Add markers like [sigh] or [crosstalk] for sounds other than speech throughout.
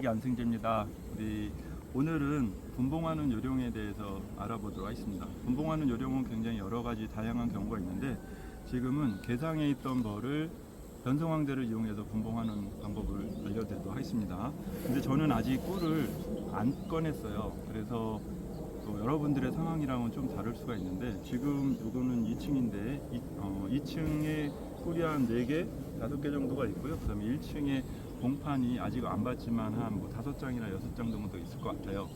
매직의 안승재입니다. 우리 오늘은 분봉하는 요령에 대해서 알아보도록 하겠습니다. 분봉하는 요령은 굉장히 여러 가지 다양한 경우가 있는데 지금은 개상에 있던 벌을 변성황대를 이용해서 분봉하는 방법을 알려드리도록 하겠습니다. 근데 저는 아직 꿀을 안 꺼냈어요. 그래서 또 여러분들의 상황이랑은 좀 다를 수가 있는데 지금 요거는 2층인데 이, 어, 2층에 꿀이 한 4개, 5개 정도가 있고요. 그 다음에 1층에 봉판이 아직 안 봤지만 한뭐 5장이나 6장 정도 있을 것 같아요.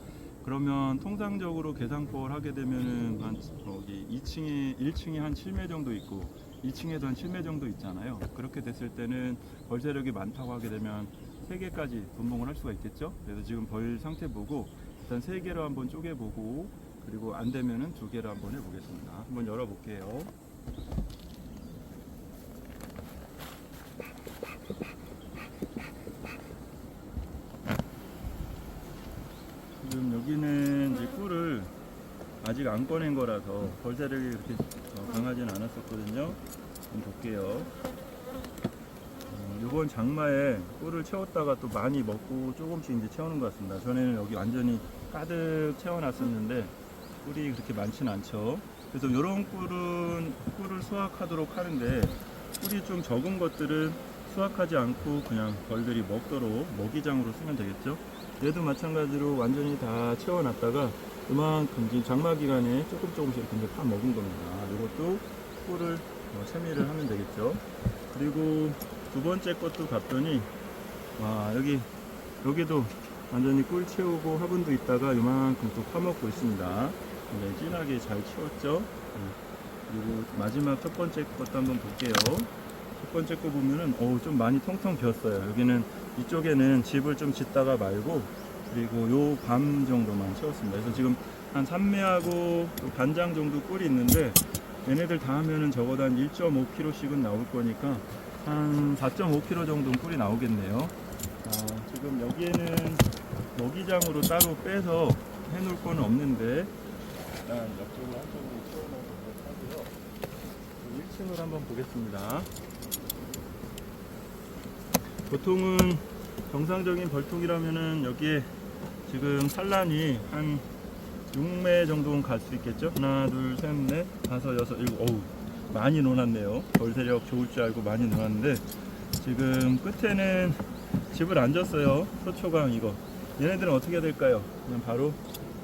그러면 통상적으로 계산법을 하게 되면은 한 여기 2층에 1층에 한 7매 정도 있고 2층에도 한 7매 정도 있잖아요. 그렇게 됐을 때는 벌 세력이 많다고 하게 되면 3개까지 분봉을 할 수가 있겠죠. 그래서 지금 벌 상태 보고 일단 3개로 한번 쪼개 보고 그리고 안 되면은 2개로 한번 해 보겠습니다. 한번 열어 볼게요. 지금 여기는 이제 꿀을 아직 안 꺼낸 거라서 벌 세력이 그렇게 어, 강하진 않았었거든요. 한번 볼게요. 어, 이번 장마에 꿀을 채웠다가 또 많이 먹고 조금씩 이제 채우는 것 같습니다. 전에는 여기 완전히 가득 채워놨었는데 꿀이 그렇게 많지는 않죠. 그래서 이런 꿀은 꿀을 수확하도록 하는데 꿀이 좀 적은 것들은 수확하지 않고 그냥 벌들이 먹도록 먹이장으로 쓰면 되겠죠. 얘도 마찬가지로 완전히 다 채워놨다가 그만큼 장마 기간에 조금 조금씩 이렇게 파 먹은 겁니다. 이것도 꿀을 어, 채미를 하면 되겠죠. 그리고 두 번째 것도 봤더니 와 여기 여기도 완전히 꿀 채우고 화분도 있다가 이만큼 또 파먹고 있습니다. 굉장히 진하게 잘 채웠죠. 음. 그리고 마지막 첫 번째 것도 한번 볼게요. 첫 번째 거 보면은 어우 좀 많이 통통 비었어요. 여기는 이쪽에는 집을 좀 짓다가 말고 그리고 요 밤 정도만 채웠습니다. 그래서 지금 한 3매하고 반장 정도 꿀이 있는데 얘네들 다 하면은 적어도 한 1.5kg씩은 나올 거니까 한 4.5kg 정도 꿀이 나오겠네요. 아, 지금 여기에는 먹이장으로 따로 빼서 해놓을 건 없는데 일단 옆쪽으로 한쪽으로 채워놓도록 하고요. 1층으로 한번 보겠습니다. 보통은 정상적인 벌통이라면은 여기에 지금 산란이 한 6매 정도는 갈 수 있겠죠? 하나, 둘, 셋, 넷, 다섯, 여섯, 일곱, 어우 많이 놓았네요. 벌 세력 좋을 줄 알고 많이 놓았는데 지금 끝에는 집을 안 졌어요. 소초강 이거. 얘네들은 어떻게 해야 될까요? 그냥 바로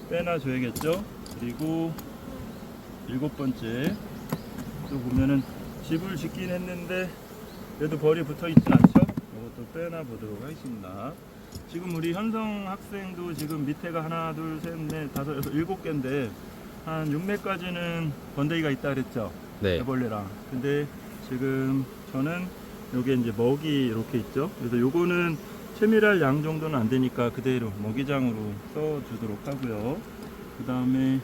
빼놔 줘야겠죠? 그리고 일곱 번째 또 보면은 집을 짓긴 했는데 그래도 벌이 붙어 있진 않죠? 이것도 빼놔 보도록 하겠습니다. 지금 우리 현성 학생도 지금 밑에가 하나, 둘, 셋, 넷, 다섯, 여섯, 일곱 개인데 한 6매까지는 번데기가 있다 그랬죠? 네. 애벌레랑. 근데 지금 저는 요게 이제 먹이 이렇게 있죠? 그래서 요거는 채밀할 양 정도는 안 되니까 그대로 먹이장으로 써 주도록 하고요. 그 다음에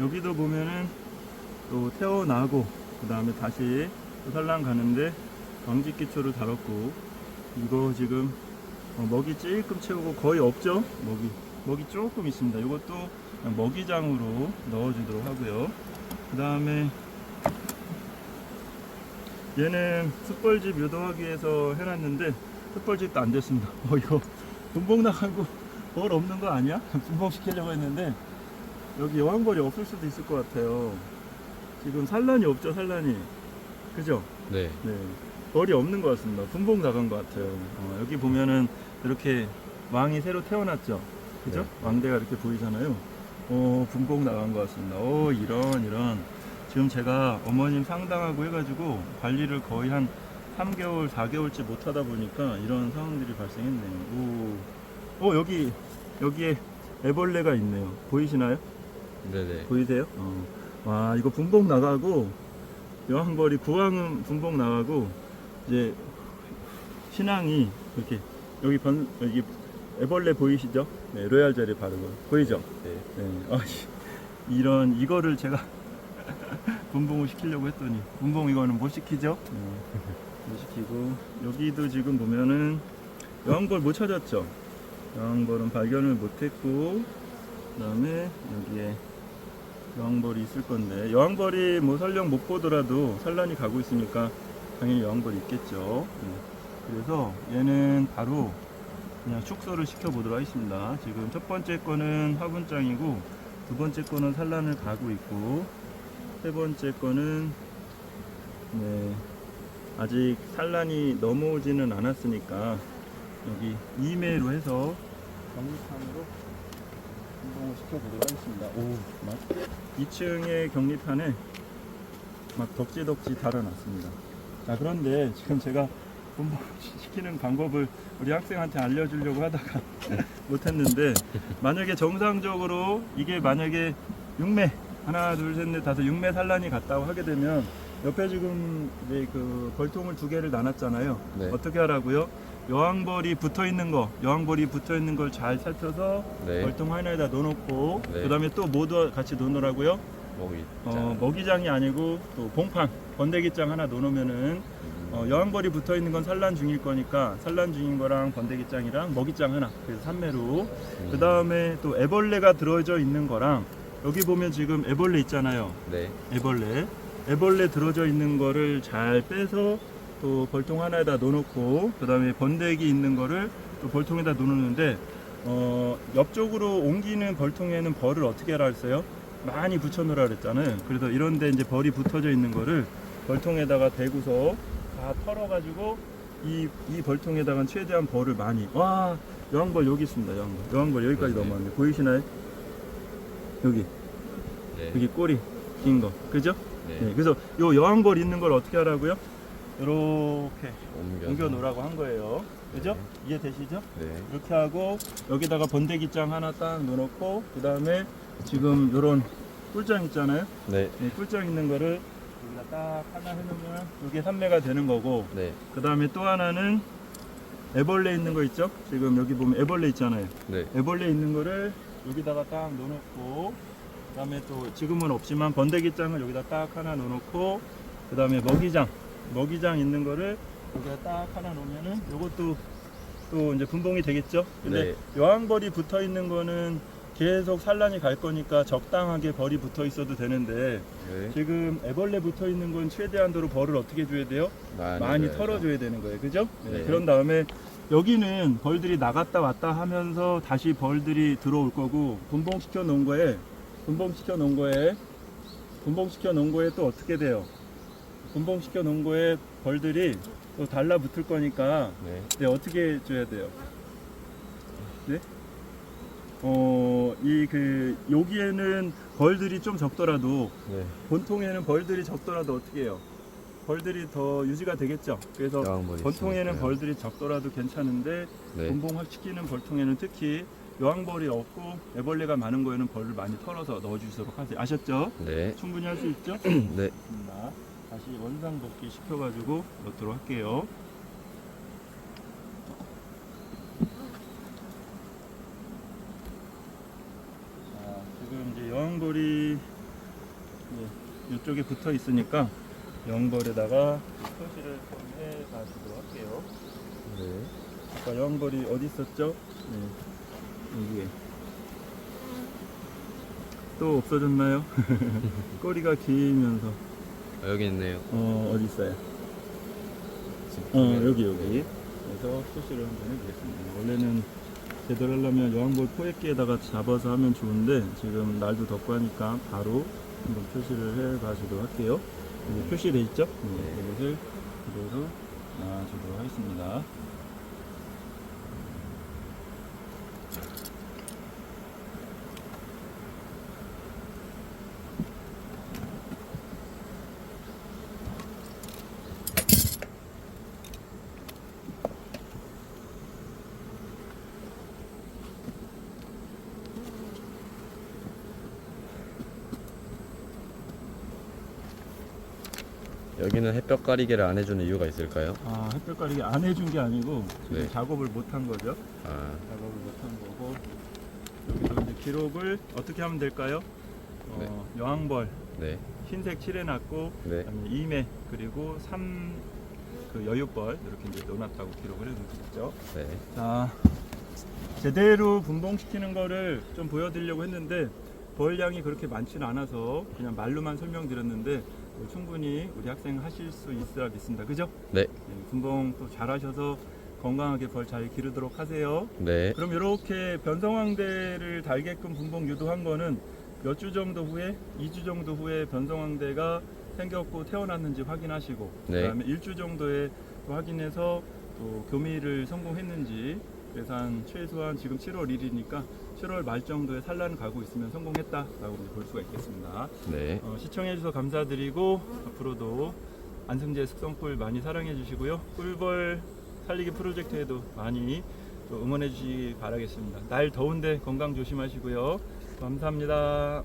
여기도 보면은 또 태어나고 그 다음에 다시 또 산란 가는데 광직기초를 달았고 이거 지금 어, 먹이 찔끔 채우고 거의 없죠? 먹이 먹이 조금 있습니다. 이것도 그냥 먹이장으로 넣어주도록 하고요. 그 다음에 얘는 숯벌집 유도하기 위해서 해놨는데 숯벌집도 안 됐습니다. [laughs] 어 이거 분봉 나가고 벌 없는 거 아니야? [laughs] 분봉 시키려고 했는데 여기 여왕벌이 없을 수도 있을 것 같아요. 지금 산란이 없죠 산란이. 그죠? 네. 네, 벌이 없는 것 같습니다. 분봉 나간 것 같아요. 어, 여기 보면은 이렇게 왕이 새로 태어났죠. 그죠? 네. 왕대가 이렇게 보이잖아요. 어, 분봉 나간 것 같습니다. 오, 이런, 이런. 지금 제가 어머님 상담하고 해가지고 관리를 거의 한 3개월, 4개월째 못 하다 보니까 이런 상황들이 발생했네요. 오, 어, 여기, 여기에 애벌레가 있네요. 보이시나요? 네네. 보이세요? 어. 와 이거 분봉 나가고 여왕벌이 구왕은 분봉 나가고 이제 신앙이 이렇게 여기 번 여기 애벌레 보이시죠? 네, 로얄 젤리 바르고 보이죠? 네. 네. 아, 씨. 이런 이거를 제가 [laughs] 분봉을 시키려고 했더니 분봉 이거는 못 시키죠? 네. 못 시키고 여기도 지금 보면은 여왕벌 못 찾았죠? 여왕벌은 발견을 못했고 그다음에 여기에 여왕벌이 있을 건데 여왕벌이 뭐 설령 못 보더라도 산란이 가고 있으니까 당연히 여왕벌이 있겠죠. 네. 그래서 얘는 바로 그냥 축소를 시켜보도록 하겠습니다. 지금 첫 번째 거는 화분장이고 두 번째 거는 산란을 가고 있고 세 번째 거는 네, 아직 산란이 넘어오지는 않았으니까 여기 2매로 해서 격리판으로 운동을 시켜보도록 하겠습니다. 오, 막 2층의 격리판에 막 덕지덕지 달아놨습니다. 자, 그런데 지금 제가 운동 [laughs] 시키는 방법을 우리 학생한테 알려주려고 하다가 [laughs] 못했는데 만약에 정상적으로 이게 만약에 6매 하나 둘 셋 넷 다섯 6매 산란이 갔다고 하게 되면 옆에 지금 이제 그 벌통을 두 개를 나눴잖아요. 네. 어떻게 하라고요? 여왕벌이 붙어 있는 거, 여왕벌이 붙어 있는 걸 잘 살펴서 네. 벌통 하나에다 넣어놓고 네. 그다음에 또 모두 같이 넣어놓으라고요. 먹이. 어, 먹이장이 아니고 또 봉판, 번데기장 하나 넣어놓으면은 음. 어, 여왕벌이 붙어 있는 건 산란 중일 거니까 산란 중인 거랑 번데기장이랑 먹이장 하나 그래서 3매로 음. 그 다음에 또 애벌레가 들어져 있는 거랑 여기 보면 지금 애벌레 있잖아요 네. 애벌레 애벌레 들어져 있는 거를 잘 빼서 또 벌통 하나에다 넣어놓고 그 다음에 번데기 있는 거를 또 벌통에다 넣어놓는데 어, 옆쪽으로 옮기는 벌통에는 벌을 어떻게 했어요? 많이 붙여놓으라 그랬잖아요 그래서 이런데 이제 벌이 붙어져 있는 거를 벌통에다가 대고서 다 털어가지고 이, 이 벌통에다가 최대한 벌을 많이 와 여왕벌 여기 있습니다 여왕벌 여왕벌 여기까지 네. 넘어왔네 보이시나요? 여기 네. 여기 꼬리 긴 거 그죠? 네. 네, 그래서 요 여왕벌 있는 걸 어떻게 하라고요? 이렇게 옮겨. 옮겨 놓으라고 한 거예요. 그죠? 이해되시죠? 네. 이렇게 하고 여기다가 번데기장 하나 딱 넣어놓고 그 다음에 지금 요런 꿀장 있잖아요. 네. 네, 꿀장 있는 거를 여기다 딱 하나 해놓으면 이게 3매가 되는 거고 네. 그 다음에 또 하나는 애벌레 있는 거 있죠? 지금 여기 보면 애벌레 있잖아요. 네. 애벌레 있는 거를 여기다가 딱 넣어놓고 그 다음에 또 지금은 없지만 번데기장을 여기다 딱 하나 넣어놓고 그 다음에 먹이장 먹이장 있는 거를 여기다 딱 하나 놓으면은 요것도 또 이제 분봉이 되겠죠. 근데 여왕벌이 붙어 있는 거는 계속 산란이 갈 거니까 적당하게 벌이 붙어 있어도 되는데 네. 지금 애벌레 붙어 있는 건 최대한도로 벌을 어떻게 줘야 돼요? 많이 줘야죠. 털어줘야 되는 거예요. 그죠? 네, 네. 그런 다음에 여기는 벌들이 나갔다 왔다 하면서 다시 벌들이 들어올 거고 분봉시켜 놓은 거에 분봉시켜 놓은 거에 분봉시켜 놓은 거에 또 어떻게 돼요? 분봉시켜 놓은 거에 벌들이 또 달라붙을 거니까 네. 네, 어떻게 줘야 돼요? 네? 어, 이 그 여기에는 벌들이 좀 적더라도 네. 본통에는 벌들이 적더라도 어떻게 해요? 벌들이 더 유지가 되겠죠. 그래서 여왕벌이 본통에는 있으니까요. 벌들이 적더라도 괜찮은데 네. 분봉 시키는 벌통에는 특히 여왕벌이 없고 애벌레가 많은 거에는 벌을 많이 털어서 넣어주도록 하세요. 아셨죠? 네. 충분히 할 수 있죠? [clears throat] 네. 다시 원상 복귀 시켜가지고 넣도록 할게요. 자, 지금 이제 여왕벌이 예, 이 쪽에 붙어 있으니까 여왕벌에다가 표시를 좀 해가지도록 할게요. 네. 아까 여왕벌이 어디 있었죠? 네, 여기에. 또 없어졌나요? [laughs] 꼬리가 길면서. 아, 여기 있네요. 어 어디 있어요? 어 여기 여기. 그래서 표시를 한번 해보겠습니다. 원래는 제대로 하려면 여왕벌 포획기에다가 잡아서 하면 좋은데 지금 날도 덥고 하니까 바로 한번 표시를 해 가지도록 할게요. 여기 표시돼 있죠? 네, 이것을 그대로 놔주도록 하겠습니다. 여기는 햇볕 가리개를 안 해주는 이유가 있을까요? 아 햇볕 가리기 안 해준 게 아니고 지금 네. 작업을 못 한 거죠. 아, 작업을 못 한 거고 여기도 이제 기록을 어떻게 하면 될까요? 어, 여왕벌 네. 흰색 칠해놨고 네. 그다음에 2매 그리고 3 그 여유벌 이렇게 이제 넣어놨다고 기록을 해놓겠죠. 네. 자 제대로 분봉시키는 거를 좀 보여드리려고 했는데 벌량이 그렇게 많지는 않아서 그냥 말로만 설명드렸는데 뭐 충분히 우리 학생 하실 수 있으라 믿습니다. 그죠? 네. 네, 분봉 또 잘하셔서 건강하게 벌 잘 기르도록 하세요. 네. 그럼 이렇게 변성황대를 달게끔 분봉 유도한 거는 몇 주 정도 후에, 2주 정도 후에 변성황대가 생겼고 태어났는지 확인하시고 네. 그다음에 일주 정도에 또 확인해서 또 교미를 성공했는지 그래서 한 최소한 지금 7월 1일이니까 7월 말 정도에 산란 가고 있으면 성공했다라고 볼 수가 있겠습니다. 네. 어, 시청해주셔서 감사드리고 앞으로도 안승재 숙성꿀 많이 사랑해 주시고요. 꿀벌 살리기 프로젝트에도 많이 또 응원해 주시기 바라겠습니다. 날 더운데 건강 조심하시고요. 감사합니다.